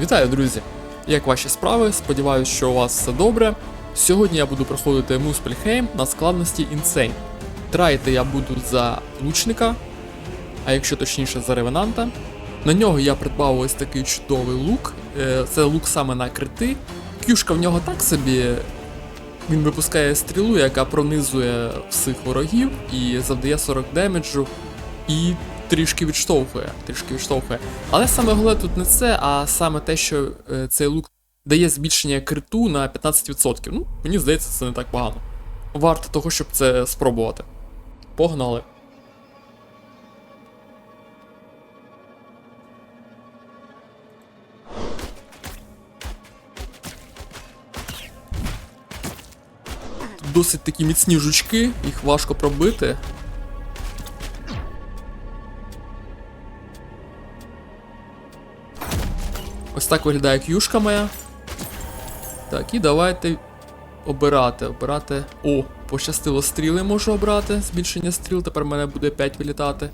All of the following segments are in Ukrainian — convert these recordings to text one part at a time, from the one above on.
Вітаю, друзі! Як ваші справи? Сподіваюсь, що у вас все добре. Сьогодні я буду проходити Муспельхейм на складності Insane. Трайти я буду за лучника, а якщо точніше за ревенанта. На нього я придбав ось такий чудовий лук. Е, Це лук саме на крити. Кюшка в нього так собі. Він випускає стрілу, яка пронизує всіх ворогів і завдає 40 демеджу. І трішки відштовхує, трішки відштовхує. Але саме головне тут не це, а саме те, що е, цей лук дає збільшення криту на 15%. Ну, мені здається, це не так погано. Варто того, щоб це спробувати. Погнали. Досить такі міцні жучки, їх важко пробити. Ось так виглядає к'юшка моя. Так, і давайте обирати. Обирати. О, пощастило стріли можу обрати. Збільшення стріл, тепер в мене буде 5 вилітати.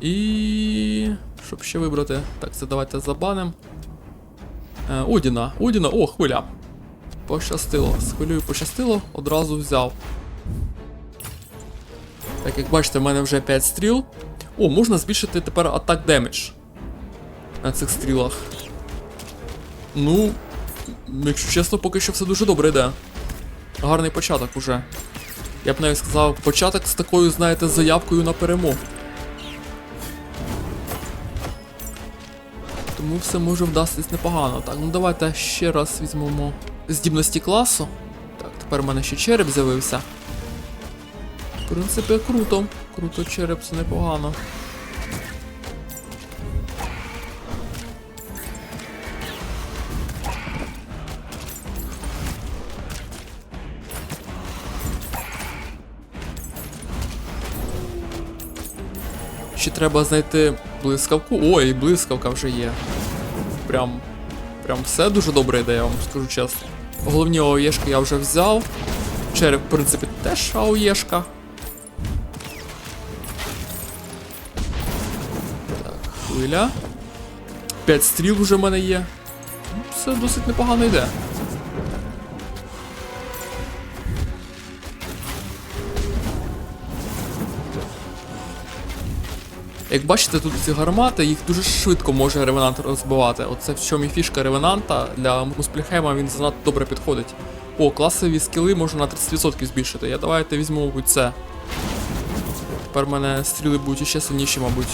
І. Щоб ще вибрати. Так, це давайте забаним. Е, Одіна. Одіна, о, хвиля. Пощастило. З хвилею пощастило, одразу взяв. Так, як бачите, в мене вже 5 стріл. О, можна збільшити тепер атак демедж на цих стрілах. Ну, якщо чесно, поки що все дуже добре йде. Гарний початок уже. Я б навіть сказав, початок з такою, знаєте, заявкою на перемогу. Тому все може вдастись непогано. Так, ну давайте ще раз візьмемо здібності класу. Так, тепер у мене ще череп з'явився. В принципі, круто. Круто, череп це непогано. Ще треба знайти блискавку. Ой, блискавка вже є. Прям. Прям все дуже добре йде, я вам скажу чесно. Головні АОЄшки я вже взяв. Череп, в принципі, теж АОЄшка. Так, хвиля. 5 стріл вже в мене є. Ну, Все досить непогано йде. Як бачите, тут ці гармати, їх дуже швидко може ревенант розбивати. Оце в чому і фішка ревенанта для Муспельхема він занадто добре підходить. О, класові скіли можна на 30% збільшити. Я давайте візьму, мабуть, це. Тепер в мене стріли будуть іще сильніші, мабуть.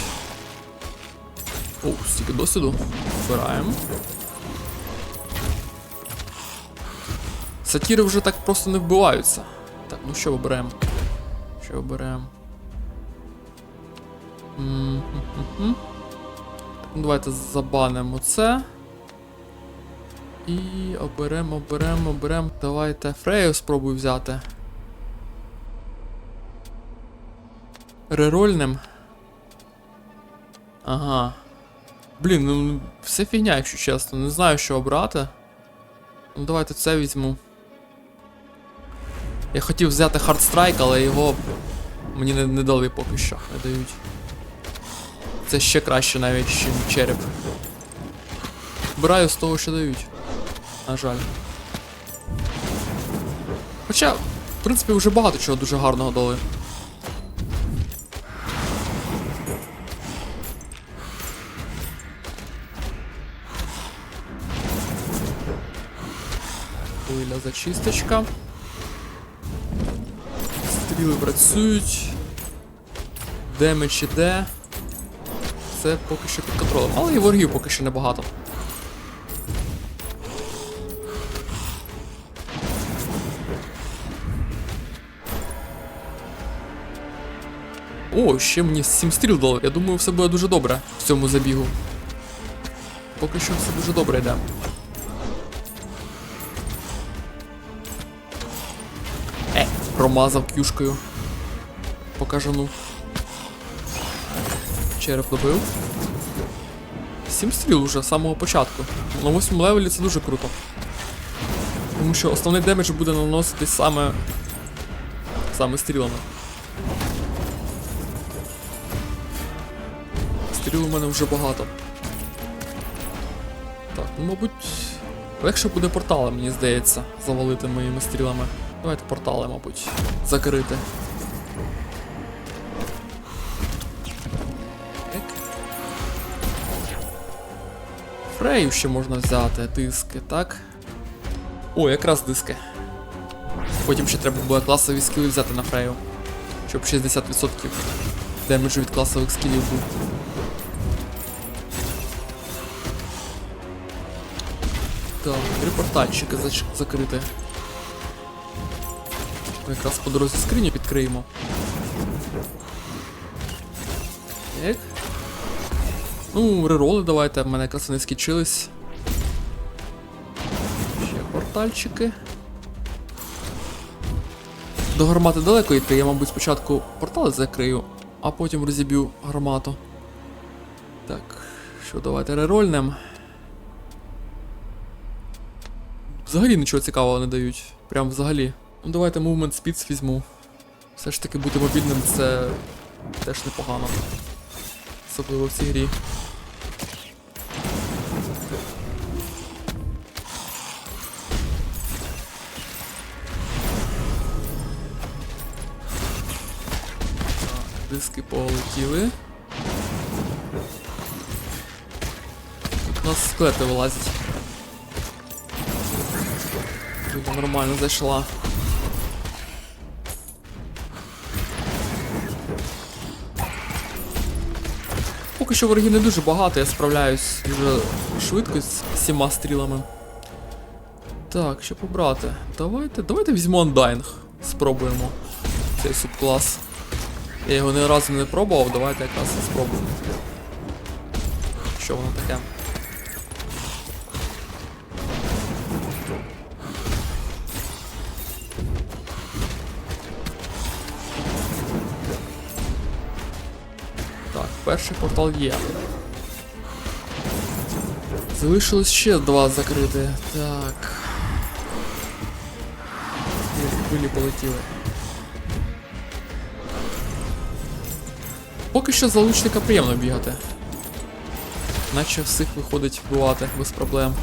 О, стільки досвіду. Збираємо. Сатіри вже так просто не вбиваються. Так, ну що оберемо? Що Ну давайте забанимо це. І оберемо, оберемо, оберемо. Давайте Фрею спробую взяти. Рерольним. Ага. Блін, ну все фігня, якщо чесно. Не знаю, що обрати. Ну давайте це візьму. Я хотів взяти Hardstrike, але його мені не, не дали поки що, не дають. Це ще краще навіть, ніж череп. Вбираю з того, що дають. На жаль. Хоча, в принципі, вже багато чого дуже гарного дали. Хвиля зачисточка. Стріли працюють. Демедж іде. Це поки що під контролем. Але і ворогів поки що небагато. О, ще мені 7 стріл дали. Я думаю, все буде дуже добре в цьому забігу. Поки що все дуже добре йде. Е, промазав кюшкою. Покажану. Череп добив. Сім стріл уже з самого початку. На 8 левелі це дуже круто. Тому що основний демедж буде наноситись саме. саме стрілами. Стріл у мене вже багато. Так, ну, мабуть, легше буде портали, мені здається, завалити моїми стрілами. Давайте портали, мабуть, закрити. Фрею ще можна взяти, диски, так? О, якраз диски. Потім ще треба буде класові скіли взяти на Фрею. Щоб 60% демеджу від класових скілів був. Так, три портальчики закрити. Ми якраз по дорозі скриню підкриємо. Так. Ну, рероли давайте, в мене якраз вони скінчились. Ще портальчики. До гармати далеко йти, я, мабуть, спочатку портали закрию, а потім розіб'ю гармату. Так, що давайте рерольнем. Взагалі нічого цікавого не дають. Прям взагалі. Ну давайте Movement Speeds візьму. Все ж таки бути мобільним це теж непогано. Особливо в цій грі. Так, Диски полетіли. Тут у нас склети вилазять. Тут нормально зайшла. Поки що ворогів не дуже багато, я справляюсь дуже швидко з всіма стрілами. Так, що побрати? Давайте. Давайте візьмемо андайнг. Спробуємо цей субклас. Я його ні разу не пробував, давайте якраз спробуємо. Що воно таке? Перший портал є. Залишилось ще два закрити. Так. Хвилі полетіли. Поки що за лучника приємно бігати. Наче всіх виходить вбивати без проблем.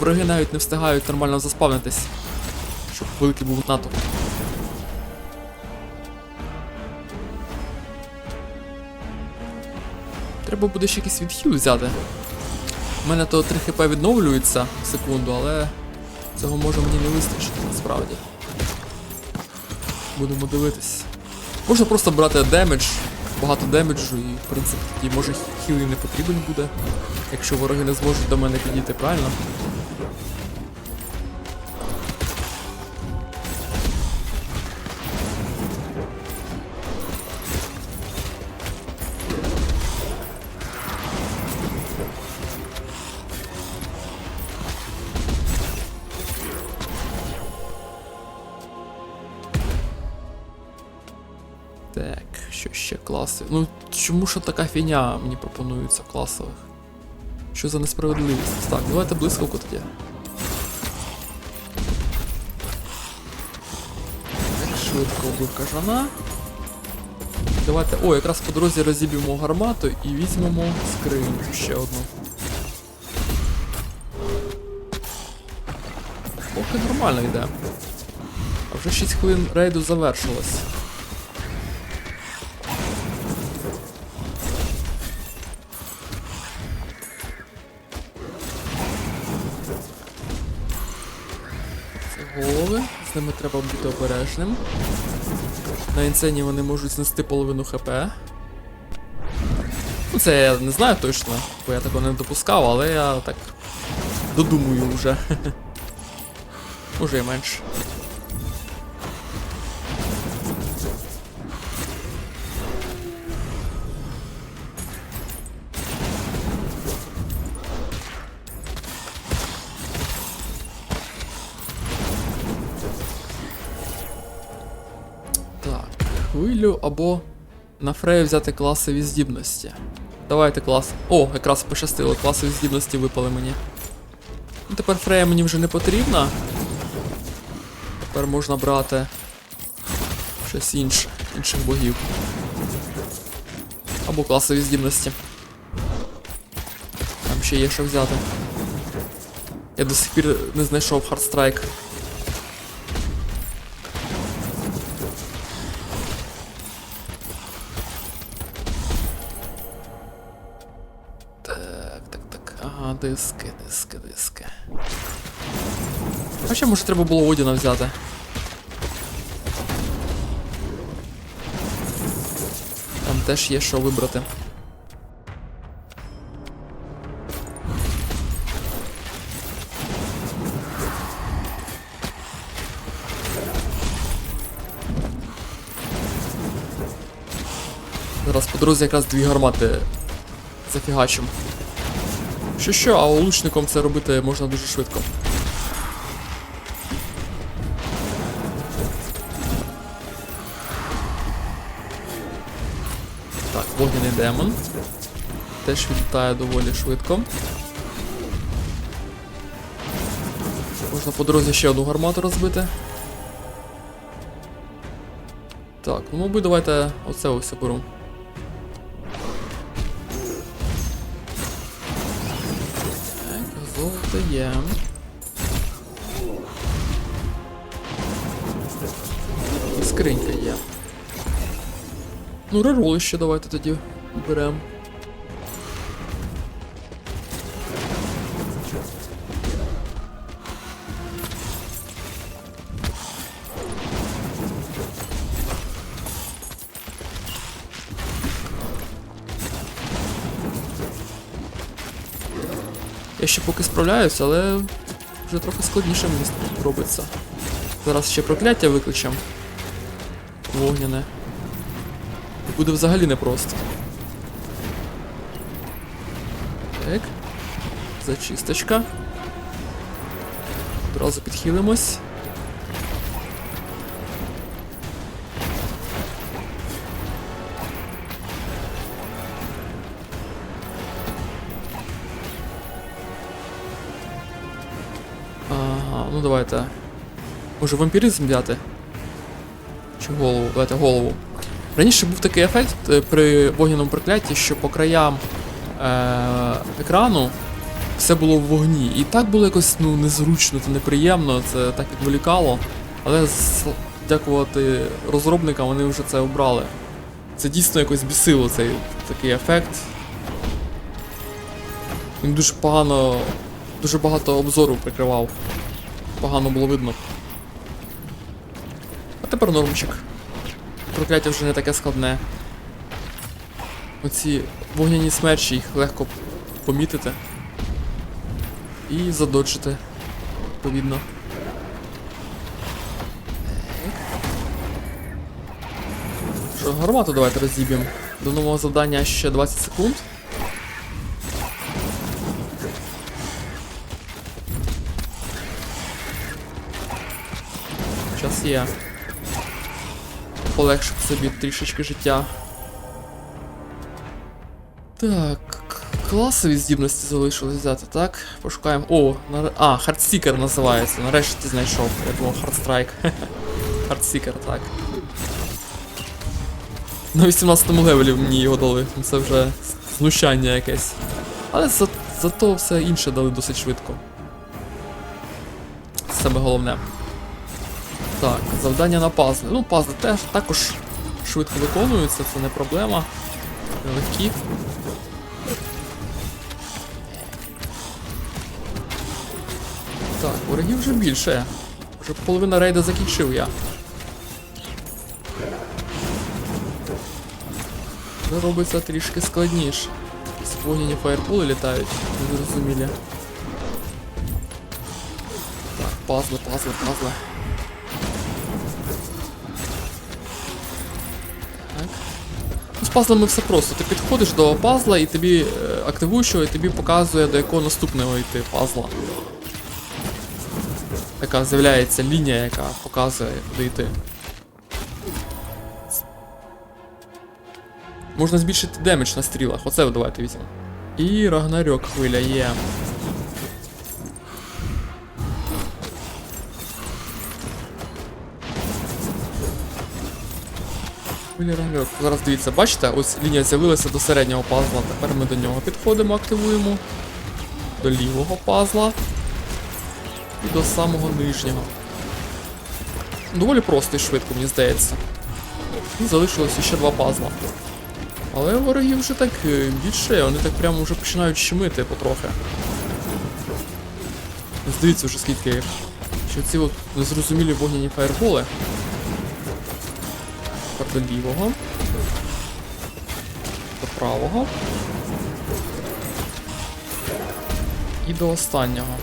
Вороги навіть не встигають нормально заспавнитись, щоб великий був натовп. Треба буде ще якийсь відхил взяти. У мене то 3 хп відновлюється в секунду, але цього може мені не вистачити насправді. Будемо дивитись. Можна просто брати демедж, багато демеджу і в принципі тоді може хіл і не потрібен буде, якщо вороги не зможуть до мене підійти, правильно? Ще класи? Ну, чому ж така фіня мені пропонується класових? Що за несправедливість? Так, давайте блискавку тоді. Швидко вбив кажана. Давайте. О, якраз по дорозі розіб'ємо гармату і візьмемо скриню ще одну. Поки нормально йде. А вже 6 хвилин рейду завершилось. Голови, з ними треба бути обережним. На інцені вони можуть знести половину ХП. Ну це я не знаю точно, бо я такого не допускав, але я так додумую вже. Уже і менше. Фрею взяти класові здібності. Давайте клас. О, якраз пощастило, класові здібності випали мені. Ну, тепер Фрея мені вже не потрібна. Тепер можна брати щось інше, інших богів. Або класові здібності. Там ще є що взяти. Я до сих пір не знайшов хардстрайк. Диски, диски, диски. А ще може треба було Одіна взяти. Там теж є що вибрати. Зараз по дорозі якраз дві гармати зафігачим. Що що, а лучником це робити можна дуже швидко. Так, вогняний демон. Теж відлітає доволі швидко. Можна по дорозі ще одну гармату розбити. Так, ну мабуть, давайте оце ось оберу. є. І скринька є. Ну, рероли ще давайте тоді беремо. Я ще поки справляюсь, але вже трохи складніше мені робиться. Зараз ще прокляття викличем. Вогняне. І буде взагалі непросто. Так. Зачисточка. Одразу підхилимось. Може вампіризм взяти? Чи голову? Давайте голову. Раніше був такий ефект е, при вогняному прокляті, що по краям е- екрану все було в вогні. І так було якось ну, незручно та неприємно, це так відволікало. Але дякувати розробникам вони вже це обрали. Це дійсно якось бісило цей такий ефект. Він дуже погано. Дуже багато обзору прикривав. Погано було видно. Тепер нормчик. Прокляття вже не таке складне. Оці вогняні смерчі їх легко помітити. І задоджити, відповідно. Що, гармату давайте розіб'ємо. До нового завдання ще 20 секунд. Час є. Полегшив собі трішечки життя. Так, класові здібності залишилось взяти, так? Пошукаємо. О, нар... а, Хардсікер називається. Нарешті знайшов. Я думав Хардстрайк. Хардсікер, так. На 18 левелі мені його дали. Це вже знущання якесь. Але за... зато все інше дали досить швидко. Це саме головне. Так, завдання на пазли. Ну, пазли теж також швидко виконуються, це не проблема. Легкі. Так, ворогів вже більше. Вже половина рейда закінчив я. Це робиться трішки складніше. Якісь вогняні фаєрпули літають, незрозумілі. Так, пазли, пазли, пазли. Пазлами все просто. Ти підходиш до пазла і тобі е, активуєш його, і тобі показує, до якого наступного йти пазла. Така з'являється лінія, яка показує, куди йти. Можна збільшити демедж на стрілах. Оце давайте візьмемо. І Рагнарьок хвиля є. Хвиля Зараз дивіться, бачите, ось лінія з'явилася до середнього пазла. Тепер ми до нього підходимо, активуємо. до лівого пазла і до самого нижнього. Доволі просто і швидко, мені здається. І залишилося ще два пазла. Але ворогів вже так е, більше, вони так прямо вже починають щемити потрохи. Здивіться вже скільки їх. Що ці от незрозумілі вогняні фаєрболи. Тепер до лівого. До правого. І до останнього.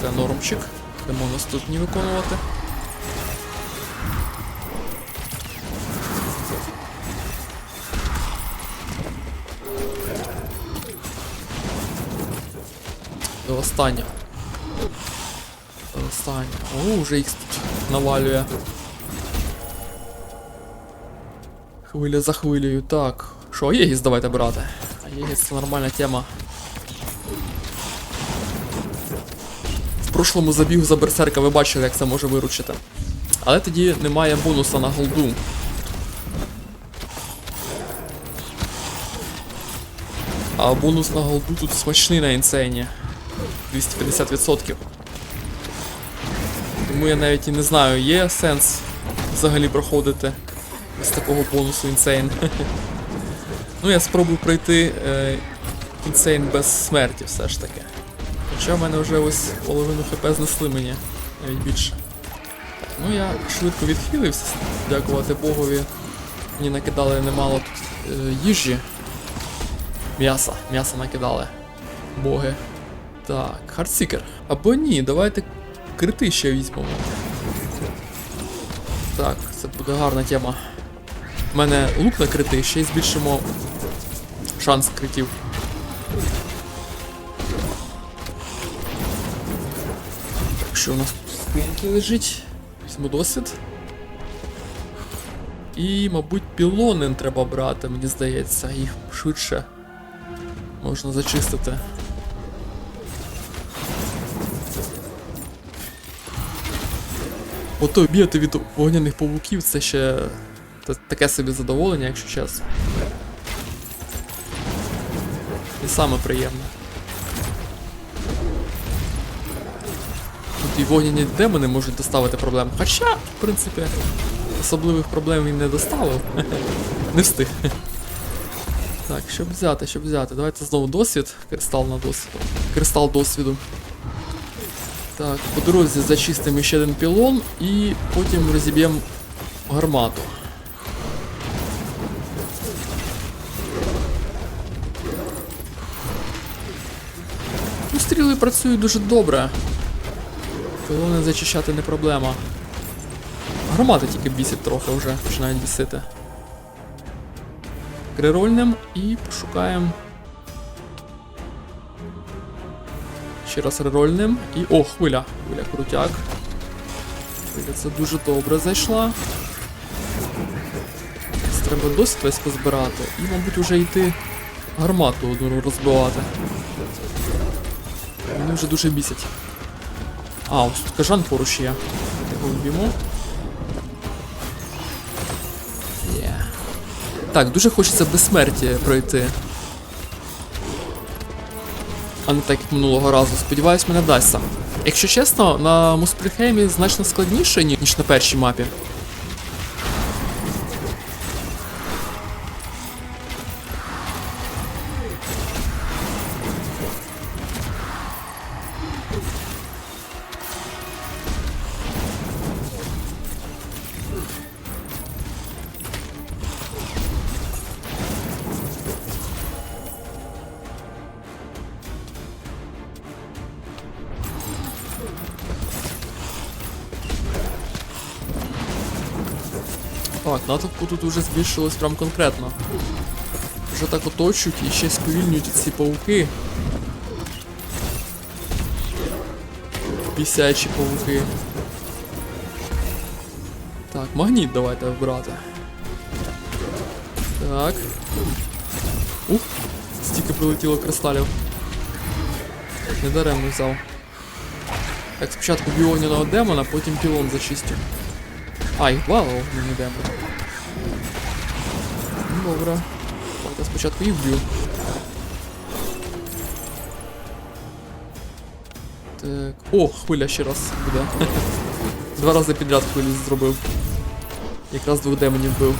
Це нормчик. Йдемо наступні виконувати. До останнього. До останнього. О, вже їх тут навалює. Хвиля за хвилею. Так. Що, Єгіс давайте брати. Єгіс це нормальна тема. В прошлому забігу за берсерка ви бачили, як це може виручити. Але тоді немає бонуса на голду. А бонус на голду тут смачний на інсейні. 250%. Тому я навіть і не знаю, є сенс взагалі проходити з такого бонусу інсейн. ну, я спробую пройти е, інсейн без смерті все ж таки. Хоча в мене вже ось половину хп знесли мені, навіть більше. Ну я швидко відхилився, дякувати Богові. Мені накидали немало тут е, їжі. М'яса, м'яса накидали. Боги. Так, хардсікер. Або ні, давайте крити ще візьмемо. Так, це буде гарна тема. У мене лук на крити, ще й збільшимо шанс критів. Що у нас тут лежить? Візьму досвід. І, мабуть, пілонин треба брати, мені здається, їх швидше можна зачистити. Ото бігати від вогняних павуків це ще та- таке собі задоволення, якщо чесно. І саме приємне. Тут і вогняні демони можуть доставити проблем. Хоча, в принципі, особливих проблем він не доставив. не встиг. Так, щоб взяти, щоб взяти. Давайте знову досвід. Кристал на досвіду. Кристал досвіду. Так, по дорозі зачистимо ще один пілон і потім розіб'ємо гармату. Ну, працюють дуже добре. Пілони зачищати не проблема. Гармати тільки бісять трохи вже, починають бісити. Крирольним і пошукаємо. Ще раз рерольним. І. О, хвиля. Хвиля крутяк. Хвиля це дуже добре зайшла. Треба досить весь позбирати. І, мабуть, вже йти гармату одну розбивати. Вони вже дуже бісять. А, ось тут кажан поруч є. Його вб'ємо. Є. Так, дуже хочеться безсмерті пройти. А не так як минулого разу. Сподіваюсь, мене вдасться. Якщо чесно, на Муспельхеймі значно складніше, ніж на першій мапі. Натовпу тут уже збільшилось прям конкретно. Вже так оточують і ще сповільнюють ці пауки. Пісячі пауки. Так, магніт давайте вибирати. Так. Ух, стільки прилетіло кристалів. Недаремно взяв. Так, спочатку б'ю огняного демона, потім пілон зачистю. А, їх два огняні Добре. Давайте спочатку їх б'ю. Так. О, хвиля ще раз буде. Два рази підряд хвилю зробив. Якраз двох демонів бив.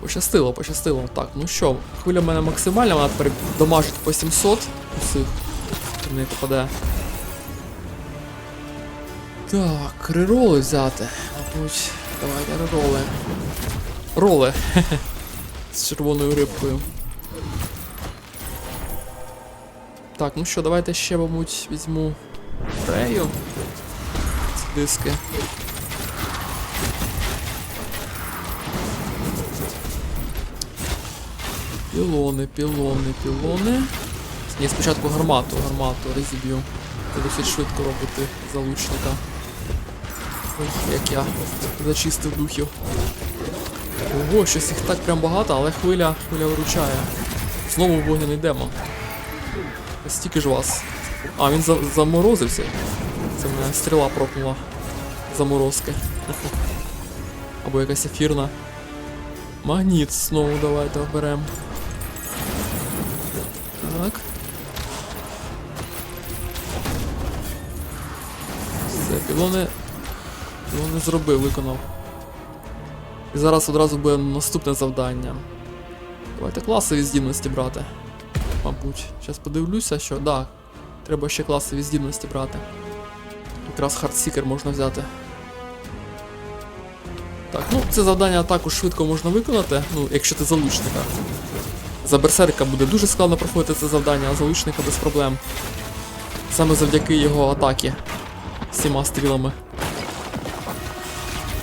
Пощастило, пощастило. Так, ну що, хвиля в мене максимальна, вона тепер дамажить по 700 усіх. неї попаде. Так, рероли взяти. Мабуть, давайте рероли. Роли. З червоною рибкою. Так, ну що, давайте ще, мабуть, візьму Рею. Ці диски. Пілони, пілони, пілони. Ні, спочатку гармату, гармату розіб'ю. Це досить швидко робити залучника. Ох, як я зачистив духів. Ого, щось їх так прям багато, але хвиля, хвиля виручає. Знову вогняний демон. Стільки ж вас. А, він за заморозився. Це мене стріла прокнула. Заморозки. Або якась ефірна. Магніт знову давайте оберемо. Так. Все, пілони. Пілони зробив, виконав. І зараз одразу буде наступне завдання. Давайте класові здібності брати. Мабуть. Зараз подивлюся, що. Да, треба ще класові здібності брати. Якраз хардсікер можна взяти. Так, ну це завдання також швидко можна виконати, ну, якщо ти залучника. За берсерка буде дуже складно проходити це завдання, а залучника без проблем. Саме завдяки його атаки. Всіма стрілами.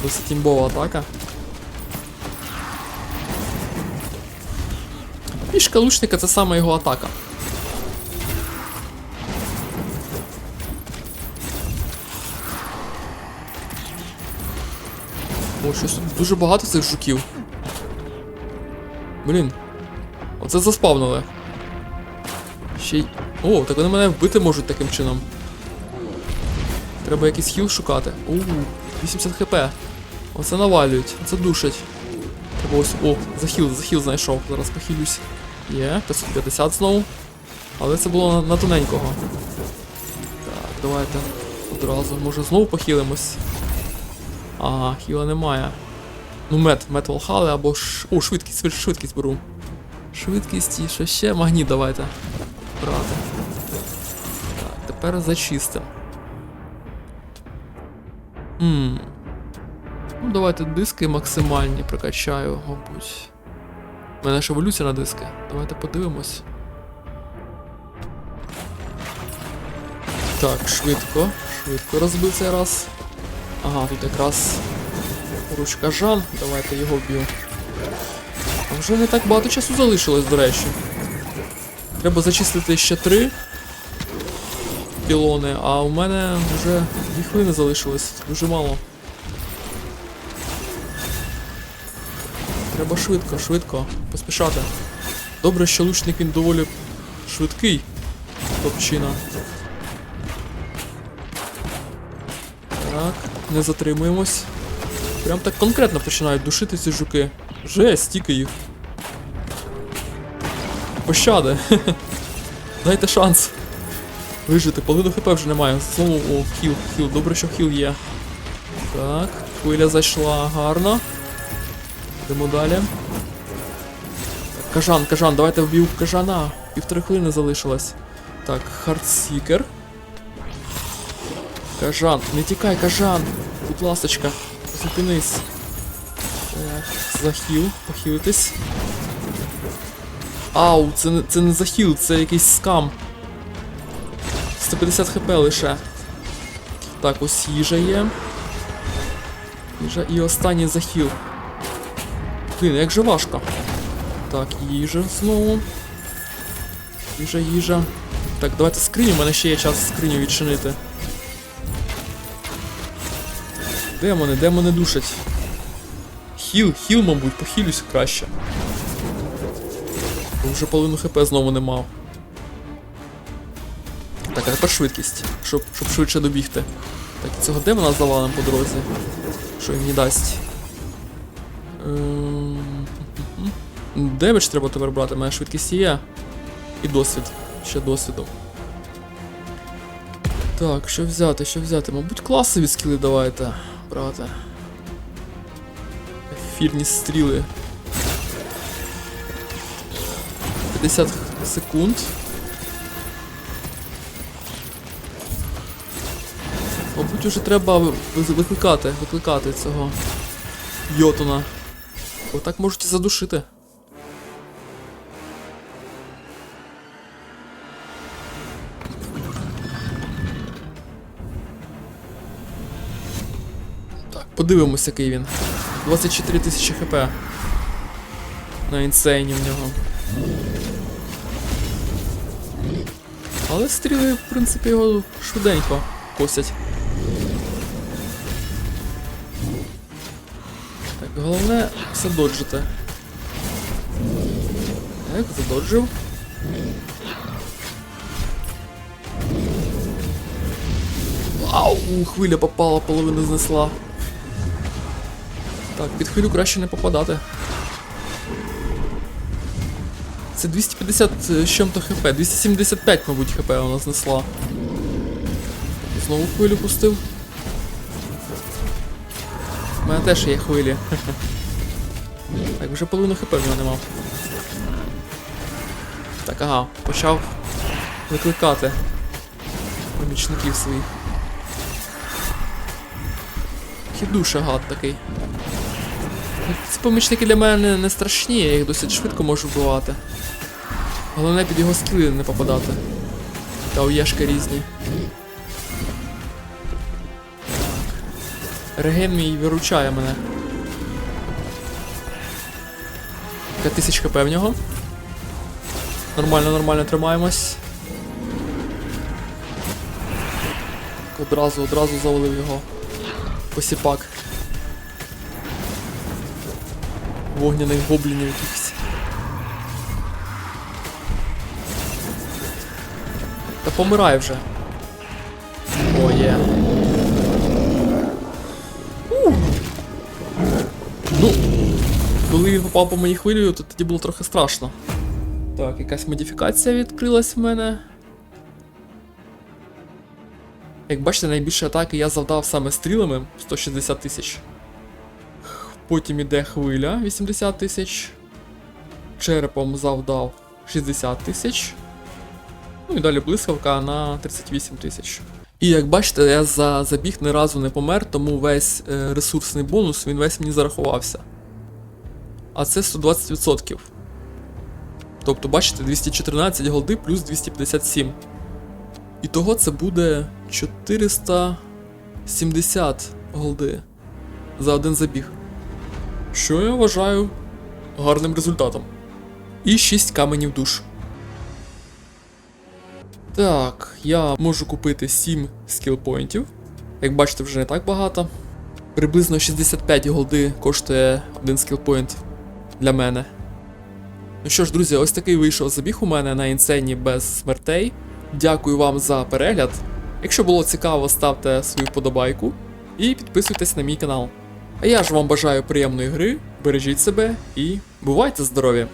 Досить імбова атака. Пішка лучника це саме його атака. О, щось тут дуже багато цих жуків. Блін. Оце заспавнили. Ще й. О, так вони мене вбити можуть таким чином. Треба якийсь хіл шукати. У, 80 хп. Оце навалюють, це душить. Ось. О, захіл, захіл знайшов. Зараз похилюсь. Є, 550 знову. Але це було на, на тоненького. Так, давайте одразу. Може знову похилимось. Ага, хіла немає. Ну, мет, мет волхали або ш... О, швидкість, швидкість беру. Швидкість і що ще? Магніт давайте. Брати. Так, тепер зачистим. Ммм. Ну, давайте диски максимальні прокачаю, мабуть. У мене ж еволюція на диски. Давайте подивимось. Так, швидко. Швидко розбив цей раз. Ага, тут якраз ручка Жан. Давайте його б'ю. А вже не так багато часу залишилось, до речі. Треба зачистити ще три пілони, а у мене вже дві хвилини залишилось. Дуже мало. Треба швидко, швидко, поспішати. Добре, що лучник він доволі швидкий. Топчина. Так, не затримуємось. Прям так конкретно починають душити ці жуки. Жесть, стільки їх. Пощади. Дайте шанс. Вижити, половину хп вже немає. Знову о, хіл, хіл. Добре, що хіл є. Так, хвиля зайшла гарно. Йдемо далі. Кажан, кажан, давайте вб'ю кажана. Півтори хвилини залишилось. Так, хардсікер. Кажан, не тікай, кажан! Будь ласочка, зупинись. Так, захіл, похилитись. Ау, це не, це не захіл, це якийсь скам. 150 хп лише. Так, ось їжа є. Їжа і останній захіл. Блін, як же важко. Так, їжа знову. Їжа, їжа. Так, давайте скриню, у мене ще є час скриню відчинити. Демони, демони душать. Хіл, хіл, мабуть, похилюсь краще. Бо Вже половину хп знову не мав. Так, а тепер швидкість, щоб, щоб швидше добігти. Так, цього демона завалим по дорозі. Що він не дасть. Ем, Демедж треба тепер брати, мене швидкість є. І досвід. Ще досвіду. Так, що взяти, що взяти? Мабуть, класові скіли давайте, брате. Ефірні стріли. 50 секунд. Мабуть, уже треба ви- ви- викликати, викликати цього Йотуна. Бо так можуть і задушити. Так, подивимося, який він. 24 тисячі хп. На інсейні в нього. Але стріли, в принципі, його швиденько косять. Головне все доджити. Так, задоджив. Вау, хвиля попала, половину знесла. Так, під хвилю краще не попадати. Це 250 з чим-то хп, 275, мабуть, хп вона знесла. Знову хвилю пустив. У мене теж є хвилі. Так, вже половину хп в нього нема. Так, ага, почав викликати помічників своїх. Хідуша гад такий. Ці помічники для мене не страшні, я їх досить швидко можу вбивати. Головне під його скіли не попадати. Та уєшки різні. Реген мій виручає мене. Така тисяч хп в нього. Нормально, нормально тримаємось. Одразу, одразу завалив його. Посіпак. Вогняних гоблінів якихось. Та помирай вже. О, є. Попав по моїй хвилю, то тоді було трохи страшно. Так, якась модифікація відкрилась в мене. Як бачите, найбільше атаки я завдав саме стрілами 160 тисяч. Потім іде хвиля 80 тисяч. Черепом завдав 60 тисяч. Ну і далі блискавка на 38 тисяч. І як бачите, я за забіг ні разу не помер, тому весь е, ресурсний бонус він весь мені зарахувався. А це 120%. Тобто, бачите, 214 голди плюс 257. І того це буде 470 голди за один забіг. Що я вважаю гарним результатом. І 6 каменів душ. Так, я можу купити 7 скілпоінтів. Як бачите, вже не так багато. Приблизно 65 голди коштує один скілпоінт для мене. Ну що ж, друзі, ось такий вийшов забіг у мене на інсені без смертей. Дякую вам за перегляд. Якщо було цікаво, ставте свою вподобайку і підписуйтесь на мій канал. А я ж вам бажаю приємної гри, бережіть себе і бувайте здорові!